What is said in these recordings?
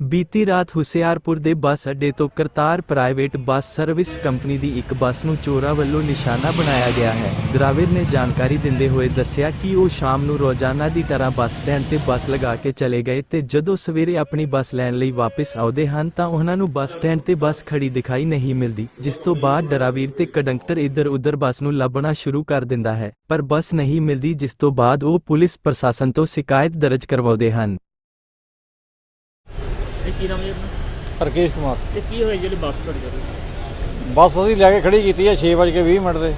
ਬੀਤੀ ਰਾਤ ਹੁਸਿਆਰਪੁਰ ਦੇ ਬੱਸ ਅੱਡੇ ਤੋਂ Kartar private bus service company ਦੀ ਇੱਕ ਬੱਸ ਨੂੰ ਚੋਰਾਂ ਵੱਲੋਂ ਨਿਸ਼ਾਨਾ ਬਣਾਇਆ ਗਿਆ ਹੈ। ਡਰਾਈਵਰ ਨੇ ਜਾਣਕਾਰੀ ਦਿੰਦੇ ਹੋਏ ਦੱਸਿਆ ਕਿ ਉਹ ਸ਼ਾਮ ਨੂੰ ਰੋਜ਼ਾਨਾ ਦੀ ਤਰ੍ਹਾਂ ਬੱਸ ਸਟੈਂਡ ਤੇ ਬੱਸ ਲਗਾ ਕੇ ਚਲੇ ਗਏ ਤੇ ਜਦੋਂ ਸਵੇਰੇ ਆਪਣੀ ਬੱਸ ਲੈਣ ਲਈ ਵਾਪਸ ਆਉਂਦੇ ਹਨ ਤਾਂ ਉਹਨਾਂ ਨੂੰ ਬੱਸ ਸਟੈਂਡ ਤੇ ਬੱਸ ਖੜੀ ਦਿਖਾਈ ਨਹੀਂ ਮਿਲਦੀ, ਜਿਸ ਤੋਂ ਬਾਅਦ ਦਰਾਵੀਰ ਤੇ ਕੰਡਕਟਰ ਇੱਧਰ-ਉੱਧਰ ਬੱਸ ਨੂੰ ਲੱਭਣਾ ਸ਼ੁਰੂ ਕਰ ਦਿੰਦਾ ਹੈ, ਪਰ ਬੱਸ ਨਹੀਂ ਮਿਲਦੀ ਜਿਸ ਤੋਂ ਬਾਅਦ ਉਹ ਪੁਲਿਸ ਪ੍ਰਸ਼ਾਸਨ ਤੋਂ ਸ਼ਿਕਾਇਤ ਦਰਜ ਕਰਵਾਉਂਦੇ ਹਨ। ਇਹ ਕੀ ਨਾਮ ਹੈ ਜੀ ਆਪਣਾ? ਰਕੇਸ਼ ਕੁਮਾਰ। ਤੇ ਕੀ ਹੋਇਆ ਜਿਹੜੀ ਬੱਸ ਤੁਹਾਡੀ ਜਿਹੜੀ ਬੱਸ ਅਸੀਂ ਲੈ ਕੇ ਖੜੀ ਕੀਤੀ ਹੈ 6:20 ਮਿੰਟ ਤੇ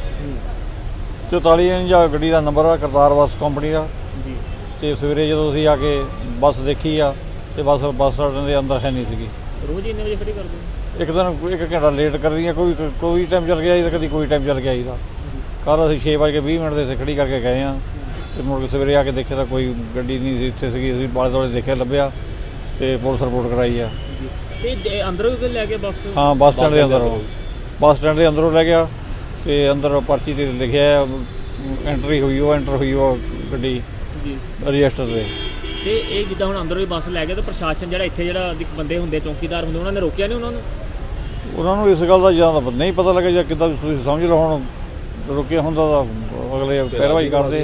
44 ਇੰਜਾ ਗੱਡੀ ਦਾ ਨੰਬਰ ਆ ਕਰਤਾਰ ਬੱਸ ਕੰਪਨੀ ਦਾ। ਜੀ। ਤੇ ਸਵੇਰੇ ਜਦੋਂ ਅਸੀਂ ਆ ਕੇ ਬੱਸ ਦੇਖੀ ਆ ਤੇ ਬੱਸ ਬੱਸ ਸਟੈਂਡ ਦੇ ਅੰਦਰ ਹੈ ਨਹੀਂ ਸੀਗੀ। ਰੋਜ਼ ਹੀ ਇੰਨੇ ਵਜੇ ਖੜੀ ਕਰਦੇ ਹੋ? ਇੱਕ ਦਿਨ ਇੱਕ ਘੰਟਾ ਲੇਟ ਕਰਦੀ ਆ ਕੋਈ ਕੋਈ ਟਾਈਮ ਚੱਲ ਗਿਆ ਜੀ ਕਦੀ ਕੋਈ ਟਾਈਮ ਚੱਲ ਗਿਆ ਜੀ ਦਾ। ਕੱਲ ਅਸੀਂ 6:20 ਮਿੰਟ ਦੇ ਸੇ ਖੜੀ ਕਰਕੇ ਗਏ ਆ। ਤੇ ਮੁੜ ਕੇ ਸਵੇਰੇ ਆ ਕੇ ਦੇਖਿਆ ਤਾਂ ਕੋਈ ਗੱਡੀ ਨਹੀਂ ਸੀ ਇੱਥੇ ਸੀਗੀ ਅਸੀਂ ਬਾਲੇ ਦੋਲੇ ਦੇਖਿਆ ਲੱਭਿਆ। ਤੇ ਪੁਲਿਸ ਰਿਪੋਰਟ ਕਰਾਈ ਆ। ਤੇ ਦੇ- ਅੰਦਰੋਂ ਲੈ ਕੇ ਬੱਸ? ਹਾਂ ਬੱਸ ਸਟੈਂਡ ਦੇ ਅੰਦਰ। ਬੱਸ ਸਟੈਂਡ ਦੇ ਅੰਦਰੋਂ ਲੈ ਗਿਆ ਤੇ ਅੰਦਰ ਪਰਚੀ ਤੇ ਲਿਖਿਆ ਐਂਟਰੀ ਹੋਈ ਉਹ ਐਂਟਰ ਹੋਈ ਉਹ ਗੱਡੀ ਜੀ। ਰਜਿਸਟਰ ਤੇ। ਤੇ ਇਹ ਜਿੱਦਾਂ ਹੁਣ ਅੰਦਰੋਂ ਵੀ ਬੱਸ ਲੈ ਕੇ ਤੇ ਪ੍ਰਸ਼ਾਸਨ ਜਿਹੜਾ ਇੱਥੇ ਜਿਹੜਾ ਦੀ- ਬੰਦੇ ਹੁੰਦੇ ਚੌਕੀਦਾਰ ਹੁੰਦੇ ਉਹਨਾਂ ਨੇ ਰੋਕਿਆ ਨਹੀਂ ਉਹਨਾਂ ਨੂੰ? ਉਹਨਾਂ ਨੂੰ ਇਸ ਗੱਲ ਦਾ ਜਾਂ ਤਾਂ ਨਹੀਂ ਪਤਾ ਲੱਗਾ ਜਾਂ ਕਿੱਦਾਂ ਤੁਸੀਂ ਸਮਝ ਲਓ ਹੁਣ ਰੁਕਿਆ ਹੁੰਦਾ ਤਾਂ ਅਗਲੇ ਪੈਰਵਾਈ ਕਰਦੇ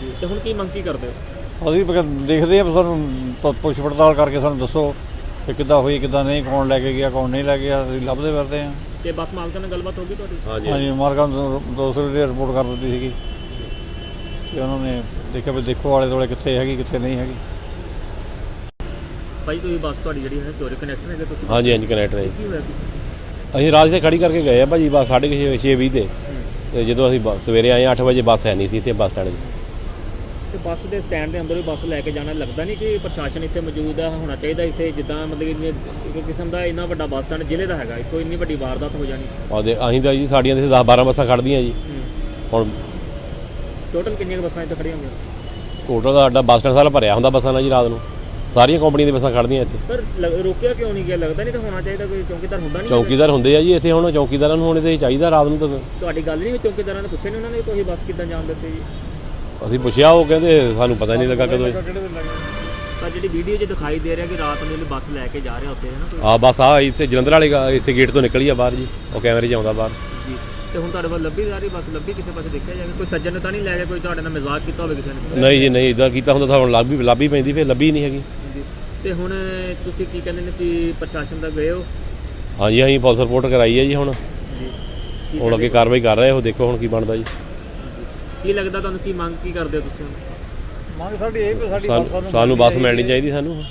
ਜੀ ਤੇ ਹੁਣ ਕੀ ਮੰਗ ਕੀ ਕਰਦੇ ਹੋ? ਅਸੀਂ ਦੇਖਦੇ ਆ ਸਾਨੂੰ ਪੁੱਛ ਪੜਤਾਲ ਕਰਕੇ ਸਾਨੂੰ ਦੱਸੋ ਕਿ ਕਿੱਦਾਂ ਹੋਈ ਕਿੱਦਾਂ ਨਹੀਂ ਕੌਣ ਲੈ ਕੇ ਗਿਆ ਕੌਣ ਨਹੀਂ ਲੈ ਕੇ ਗਿਆ ਅਸੀਂ ਲੱਭਦੇ ਫਿਰਦੇ ਆ। ਤੇ ਬੱਸ ਮਾਲਕਾਂ ਨਾਲ ਗੱਲਬਾਤ ਹੋ ਗਈ ਤੁਹਾਡੀ? ਹਾਂਜੀ ਮਾਰਗਾਂ ਤੋਂ ਦੂਸਰੇ ਦੀ ਰਿਪੋਰਟ ਕਰ ਦਿੱਤੀ ਸੀਗੀ। ਤੇ ਉਹਨਾਂ ਨੇ ਦੇਖਿਆ ਵੀ ਦੇਖੋ ਆਲੇ ਦੁਆਲੇ ਕਿੱਥੇ ਹੈਗੀ ਕਿੱਥੇ ਨਹੀਂ ਹੈਗੀ। ਭਾਈ ਤੁਸੀਂ ਬੱਸ ਤੁਹਾਡੀ ਜਿਹੜੀ ਹੈ ਚੋਰੀ ਕਨੈਕਟ ਹੈਗੇ ਤੁਸੀਂ ਹਾਂਜੀ ਹਾਂਜੀ ਕਨੈਕਟ ਹੈ ਕੀ ਹੋਇਆ? ਅਸੀਂ ਰਾਤ ਇੱਥੇ ਖੜੀ ਕਰਕੇ ਗਏ ਆ ਭਾਜੀ ਬਸ 6:30 6:20 ਤੇ। ਤੇ ਜਦੋਂ ਅਸੀਂ ਬੱਸ- ਸਵੇਰੇ ਆਏ 8 ਵਜੇ ਬੱਸ ਹੈ ਨਹੀਂ ਸੀ ਇੱਥੇ ਬੱਸ ਸਟੈਂਡ ਤੇ ਬੱਸ ਦੇ ਸਟੈਂਡ ਦੇ ਅੰਦਰ ਵੀ ਬੱਸ ਲੈ ਕੇ ਜਾਣਾ ਲੱਗਦਾ ਨਹੀਂ ਕਿ ਪ੍ਰਸ਼ਾਸਨ ਇੱਥੇ ਮੌਜੂਦ ਹੈ ਹੋਣਾ ਚਾਹੀਦਾ ਇੱਥੇ ਜਿੱਦਾਂ ਮਤਲਬ ਕਿ ਇੱਕ ਕਿਸਮ ਦਾ ਇੰਨਾ ਵੱਡਾ ਬੱਸ ਸਟੈਂਡ ਜ਼ਿਲ੍ਹੇ ਦਾ ਹੈਗਾ ਇੱਥੋਂ ਇੰਨੀ ਵੱਡੀ ਵਾਰਦਾਤ ਹੋ ਜਾਣੀ। ਆਉਂਦੇ ਅਸੀਂ ਤਾਂ ਜੀ ਸਾਡੀਆਂ ਤੇ 10 12 ਬੱਸਾਂ ਖੜਦੀਆਂ ਜੀ। ਹੁਣ ਟੋਟਲ ਕਿੰਨੀਆਂ ਕੁ ਬੱਸਾਂ ਇੱਥੇ ਖੜੀਆਂ ਹੋਈਆਂ? ਟੋਟਲ ਦਾ ਸਾਡਾ ਬੱਸ ਸਟੈਂਡ ਸਾਰਾ ਭਰਿਆ ਹੁੰਦਾ ਬੱਸਾਂ ਨਾਲ ਜੀ ਰਾਤ ਨੂੰ। ਸਾਰੀਆਂ ਕੰਪਨੀ ਦੀਆਂ ਬੱਸਾਂ ਖੜਦੀਆਂ ਇੱਥੇ। ਪਰ ਲ- ਰੋਕਿਆ ਕਿਉਂ ਨਹੀਂ ਗਿਆ? ਲੱਗਦਾ ਨਹੀਂ ਤਾਂ ਹੋਣਾ ਚਾਹੀਦਾ ਕੋਈ ਚੌਕੀਦਾਰ ਹੁੰਦਾ ਨਹੀਂ ਚੌਕੀਦਾਰ ਹੁੰਦੇ ਆ ਜੀ ਇੱਥੇ ਹੁਣ ਚੌਕੀਦਾਰਾਂ ਨੂੰ ਹੁਣ ਤੇ ਚਾਹੀਦਾ ਰਾਤ ਨੂੰ ਤਾਂ। ਤੁਹਾਡੀ ਗੱਲ ਨਹੀਂ ਹੋਈ ਚੌਕੀਦਾਰਾਂ ਨੇ ਪੁੱਛਿਆ ਨਹੀਂ ਉਹਨਾਂ ਨੇ ਤੁਸੀਂ ਬੱਸ ਕਿੱਦਾਂ ਜਾਣ ਦਿੱਤੇ ਜੀ? ਅਸੀਂ ਪੁੱਛਿਆ ਉਹ ਕਹਿੰਦੇ ਸਾਨੂੰ ਪਤਾ ਨਹੀਂ ਲੱਗਾ ਕਦੋਂ ਤਾਂ ਜਿਹੜੀ ਵੀਡੀਓ 'ਚ ਦਿਖਾਈ ਦੇ ਰਿਹਾ ਕਿ ਰਾਤ ਨੂੰ ਇਹ ਬੱਸ ਲੈ ਕੇ ਜਾ ਰਿਹਾ ਉੱਥੇ ਹੈ ਨਾ ਕੋਈ? ਆ ਬੱਸ ਆ ਇੱਥੇ ਜਲੰਧਰ ਵਾਲੇ ਗਾ- ਇਸੇ ਗੇਟ ਤੋਂ ਨਿਕਲੀ ਆ ਬਾਹਰ ਜੀ ਉਹ ਕੈਮਰੇ 'ਚ ਆਉਂਦਾ ਬਾਹਰ। ਜੀ ਤੇ ਹੁਣ ਤੁਹਾਡੇ ਵੱਲ ਲੱਭੀ ਜਾ ਰਹੀ ਬੱਸ ਲੱਭੀ ਕਿਸੇ ਪਾਸੇ ਦੇਖਿਆ ਜਾਵੇ? ਕੋਈ ਸੱਜਣ ਨੇ ਤਾਂ ਨਹੀਂ ਲੈ ਗਿਆ ਕੋਈ ਤੁਹਾਡੇ ਨਾਲ ਮਜ਼ਾਕ ਕੀਤਾ ਹੋਵੇ ਕਿਸੇ ਨੇ? ਨਹੀਂ ਜੀ ਨਹੀਂ ਇਦਾਂ ਕੀਤਾ ਹੁੰਦਾ ਤਾਂ ਹੁਣ ਲੱਭੀ ਲੱਭੀ ਪੈਂਦੀ ਫਿਰ ਲੱਭੀ ਨਹੀਂ ਹੈਗੀ। ਜੀ ਤੇ ਹੁਣ ਤੁਸੀਂ ਕੀ ਕਹਿੰਦੇ ਨੇ ਕਿ ਪ੍ਰਸ਼ਾਸਨ ਦਾ ਗਏ ਹੋ? ਹਾਂਜੀ ਅਸੀਂ ਪੁਲਿਸ ਰਿਪੋਰਟ ਕਰਾਈ ਹੈ ਜੀ ਹੁਣ। ਜੀ ਹੁਣ ਅੱਗੇ ਕਾਰਵਾਈ ਕਰ ਰਹੇ ਹੋ ਦੇਖੋ ਹੁਣ ਕੀ ਬਣਦਾ ਜੀ। ਕੀ ਲੱਗਦਾ ਤੁਹਾਨੂੰ ਕੀ ਮੰਗ ਕੀ ਕਰਦੇ ਹੋ ਤੁਸੀਂ? ਮੰਗ ਸਾਡੀ ਇਹ ਵੀ ਸਾਡੀ ਸਾਨੂੰ ਸਾਨੂੰ ਬੱਸ ਮਿਲਣੀ ਚਾਹੀਦੀ ਸਾਨੂੰ